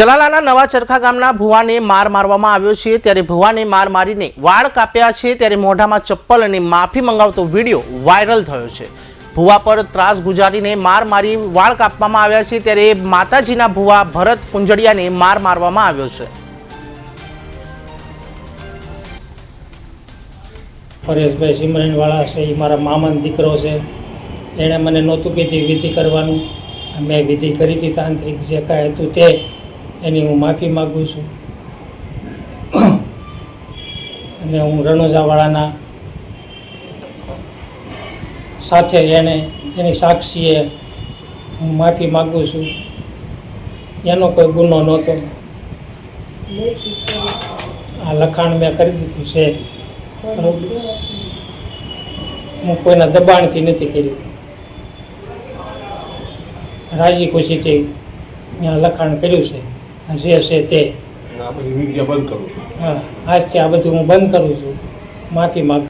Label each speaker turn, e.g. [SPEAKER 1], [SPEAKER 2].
[SPEAKER 1] ચલાલાના નવા ચરખા ગામના ભુવાને માર મારવામાં આવ્યો છે. ત્યારે ભુવાને માર મારીને વાળ કાપ્યા છે. ત્યારે મોઢામાં ચપ્પલ અને માફી મંગાવતો વીડિયો વાયરલ થયો છે. ભુવા પર ત્રાસ ગુજારીને માર મારી વાળ કાપવામાં આવ્યા છે. ત્યારે માતાજીના ભુવા ભરત કુંજડિયાને માર મારવામાં આવ્યો છે.
[SPEAKER 2] પરેશભાઈ સિમરણવાળા છે. એ મારા મામાનો દીકરો છે. એણે મને નહોતું કીધી વિધિ કરવાનું. મેં વિધિ કરી હતી તાંત્રિક જે કાંઈ હતું તે એની હું માફી માગું છું. અને હું રણોજાવાળાના સાથે એને, એની સાક્ષીએ હું માફી માગું છું. એનો કોઈ ગુનો નહોતો. આ લખાણ મેં કરી દીધું છે. હું કોઈના દબાણથી નથી કર્યું. રાજી ખુશીથી મેં લખાણ કર્યું છે. જે છે તે.
[SPEAKER 3] આ બધી વીડિયો બંધ કરો.
[SPEAKER 2] હા આજથી આ બધું હું બંધ કરું છું. માફી માગ.